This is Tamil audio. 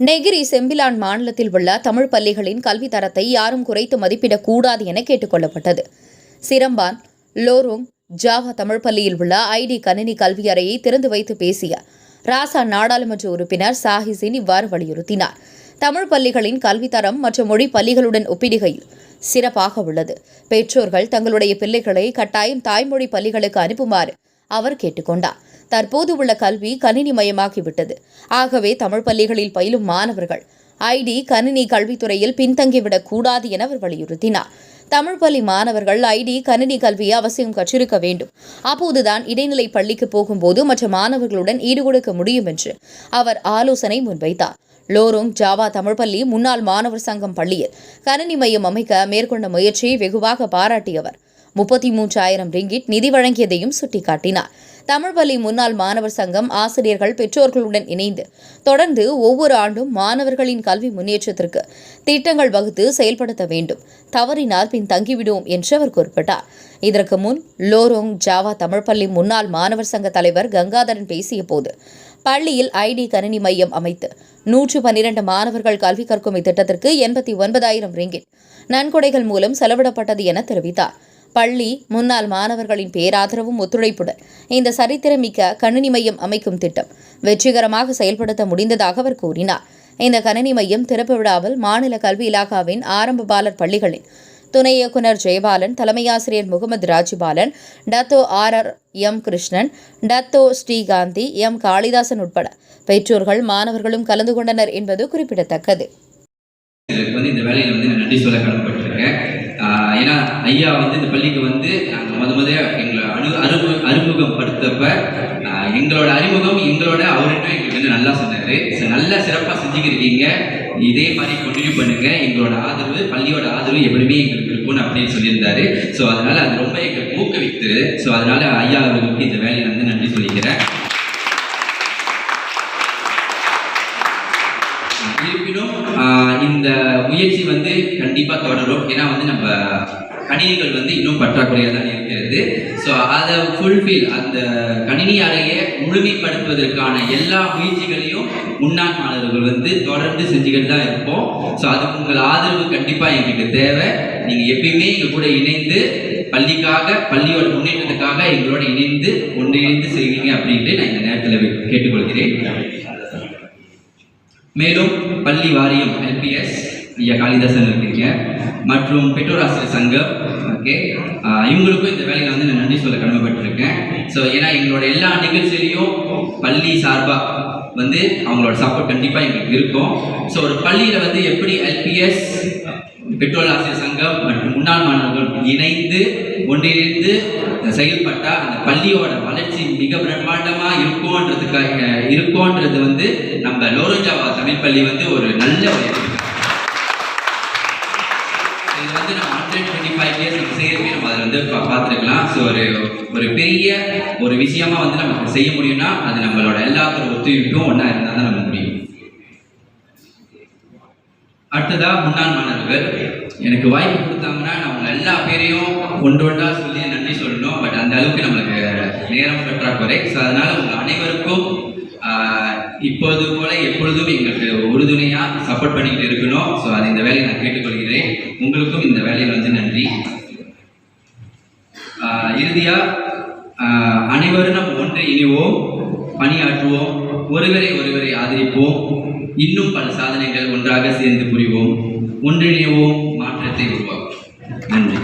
நெகிரி செம்பிலான் மாநிலத்தில் உள்ள தமிழ் பள்ளிகளின் கல்வி தரத்தை யாரும் குறைத்து மதிப்பிடக்கூடாது என கேட்டுக்கொள்ளப்பட்டது சிரம்பான் லோரோங் ஜாவா தமிழ் பள்ளியில் உள்ள ஐடி கணினி கல்வி அறையை திறந்து வைத்து பேசிய ராசா நாடாளுமன்ற உறுப்பினர் சாஹிசின் இவ்வாறு வலியுறுத்தினார். தமிழ் பள்ளிகளின் கல்வித்தரம் மற்றும் மொழி பள்ளிகளுடன் ஒப்பிடுகையில் சிறப்பாக உள்ளது. பெற்றோர்கள் தங்களுடைய பிள்ளைகளை கட்டாயம் தாய்மொழி பள்ளிகளுக்கு அனுப்புமாறு அவர் கேட்டுக்கொண்டார் தற்போது உள்ள கல்வி கணினி மயமாகிவிட்டது ஆகவே தமிழ் பள்ளிகளில் பயிலும் மாணவர்கள் ஐடி கணினி கல்வித்துறையில் பின்தங்கிவிடக் கூடாது என அவர் வலியுறுத்தினார். தமிழ் பள்ளி மாணவர்கள் ஐடி கணினி கல்வியை அவசியம் கற்றிருக்க வேண்டும். அப்போதுதான் இடைநிலை பள்ளிக்கு போகும்போது மற்ற மாணவர்களுடன் ஈடுகொடுக்க முடியும் என்று அவர் ஆலோசனை முன்வைத்தார். லோரோங் ஜாவா தமிழ் பள்ளி முன்னாள் மாணவர் சங்கம் பள்ளியில் கணினி மையம் அமைக்க மேற்கொண்ட முயற்சியை வெகுவாக பாராட்டியவர். முப்பத்தி மூன்றாயிரம் ரிங்கிட் நிதி வழங்கியதையும் சுட்டிக்காட்டினார். தமிழ் பள்ளி முன்னாள் மாணவர் சங்கம் ஆசிரியர்கள் பெற்றோர்களுடன் இணைந்து தொடர்ந்து ஒவ்வொரு ஆண்டும் மாணவர்களின் கல்வி முன்னேற்றத்திற்கு திட்டங்கள் வகுத்து செயல்படுத்த வேண்டும். தவறினால் பின் தங்கிவிடுவோம் என்று அவர் குறிப்பிட்டார். இதற்கு முன் லோரோங் ஜாவா தமிழ் பள்ளி முன்னாள் மாணவர் சங்க தலைவர் கங்காதரன் பேசிய போது பள்ளியில் ஐடி கணினி மையம் அமைத்து நூற்று பன்னிரண்டு மாணவர்கள் கல்வி கற்கும் இத்திட்டத்திற்கு எண்பத்தி ஒன்பதாயிரம் ரிங்கிட் நன்கொடைகள் மூலம் செலவிடப்பட்டது என தெரிவித்தார். பள்ளி முன்னாள் மாணவர்களின் பேராதரவும் ஒத்துழைப்புடன் இந்த சரித்திரமிக்க கணினி மையம் அமைக்கும் திட்டம் வெற்றிகரமாக செயல்படுத்த முடிந்ததாக அவர் கூறினார். இந்த கணினி மையம் திறப்பு விழாவில் மாநில கல்வி இலாகாவின் ஆரம்ப பாலர் பள்ளிகளின் துணை இயக்குனர் ஜெயபாலன் தலைமையாசிரியர் Mohamed Rajipalan Dato R R M Krishnan Dato Srikanthi M Kalidasan உட்பட பெற்றோர்கள் மாணவர்களும் கலந்து கொண்டனர் என்பது குறிப்பிடத்தக்கது. ஏன்னா ஐயா வந்து இந்த பள்ளிக்கு வந்து நாங்கள் முத முத எங்களை அணு அறிமு அறிமுகப்படுத்தப்ப எங்களோட அறிமுகம் எங்களோட அவர்கிட்ட எங்களுக்கு வந்து நல்லா சொன்னார். ஸோ நல்லா சிறப்பாக செஞ்சுக்கிருக்கீங்க. இதே மாதிரி கண்டினியூ பண்ணுங்க. எங்களோட ஆதரவு பள்ளியோட ஆதரவு எப்படியுமே எங்களுக்கு இருக்கும்னு அப்படின்னு சொல்லியிருந்தாரு. ஸோ அதனால அது ரொம்ப எங்களுக்கு ஊக்குவித்து ஸோ அதனால ஐயா அவர்களுக்கு இந்த வேலையை வந்து நன்றி சொல்லிக்கிறேன். இருப்பினும் இந்த முயற்சி வந்து கண்டிப்பாக தொடரும். ஏன்னா வந்து நம்ம கணினிகள் வந்து இன்னும் பற்றாக்குறையாக தான் இருக்கிறது. ஸோ அதை ஃபுல்ஃபில் அந்த கணினி அறையை முழுமைப்படுத்துவதற்கான எல்லா முயற்சிகளையும் முன்னாள் மாணவர்கள் வந்து தொடர்ந்து செஞ்சுக்கிட்டு தான் இருப்போம். ஸோ அதுக்கு உங்கள் ஆதரவு கண்டிப்பாக எங்களுக்கு தேவை. நீங்கள் எப்பயுமே எங்கள் கூட இணைந்து பள்ளிக்காக பள்ளியோட முன்னேற்றத்துக்காக எங்களோட இணைந்து ஒன்றிணைந்து செய்வீங்க அப்படின்ட்டு நான் இந்த நேரத்தில் கேட்டுக்கொள்கிறேன். மேலும் பள்ளி வாரியம் எல்பிஎஸ் ஐயா காளிதாசன் இருக்கீங்க மற்றும் பெற்றோர் ஆசிரியர் சங்கம் ஓகே இவங்களுக்கும் இந்த வேலையில் வந்து நான் நன்றி சொல்ல கடமைப்பட்டிருக்கேன். ஸோ ஏன்னா எங்களோட எல்லா நிகழ்ச்சியிலையும் பள்ளி சார்பாக வந்து அவங்களோட சப்போர்ட் கண்டிப்பாக எங்களுக்கு இருக்கும். ஸோ ஒரு பள்ளியில் வந்து எப்படி எல்பிஎஸ் பெற்றோர் ஆசிரியர் சங்கம் மற்றும் முன்னாள் மாணவர்கள் இணைந்து ஒன்றிணைந்து செயல்பட்டால் அந்த பள்ளியோட வளர்ச்சி மிக பிரம்மாண்டமாக இருக்கும்ன்றதுக்காக இருக்கும்ன்றது வந்து நம்ம லோரஞ்சாவா தமிழ் பள்ளி வந்து ஒரு நல்ல இது வந்து நம்ம ஹண்ட்ரட் டுவெண்ட்டி ஃபைவ் இயர்ஸ் நம்ம செய்யறதுமே நம்ம அதில் வந்து பா- பார்த்துருக்கலாம். ஸோ ஒரு ஒரு பெரிய ஒரு விஷயமா வந்து நமக்கு செய்ய முடியும்னா அது நம்மளோட எல்லாத்தோட ஒத்துழைப்பும் ஒன்றா இருந்தால் தான் நம்ம முடியும். அடுத்ததா முன்னாள் மாணவர்கள் எனக்கு வாய்ப்பு கொடுத்தாங்கன்னா நான் உங்க எல்லா பேரையும் ஒன்று ஒன்றா சொல்லி நன்றி சொல்லணும். பட் அந்த அளவுக்கு நம்மளுக்கு நேரம் பற்றாக்குறை ஸோ அதனால உங்க அனைவருக்கும் ஆஹ், போல எப்பொழுதும் எங்களுக்கு உறுதுணையா சப்போர்ட் பண்ணிக்கிட்டு இருக்கணும். ஸோ அது இந்த வேலையை நான் கேட்டுக்கொள்கிறேன். உங்களுக்கும் இந்த வேலையில் வந்து நன்றி. ஆஹ், இறுதியா ஆஹ், அனைவரும் நம்ம ஒன்று இணைவோம் பணியாற்றுவோம் ஒருவரை ஒருவரை ஆதரிப்போம். இன்னும் பல சாதனைகள் ஒன்றாக சேர்ந்து புரிவோம். ஒன்றிணைவோம் மாற்றத்தை உருவாக்கும் நன்றி.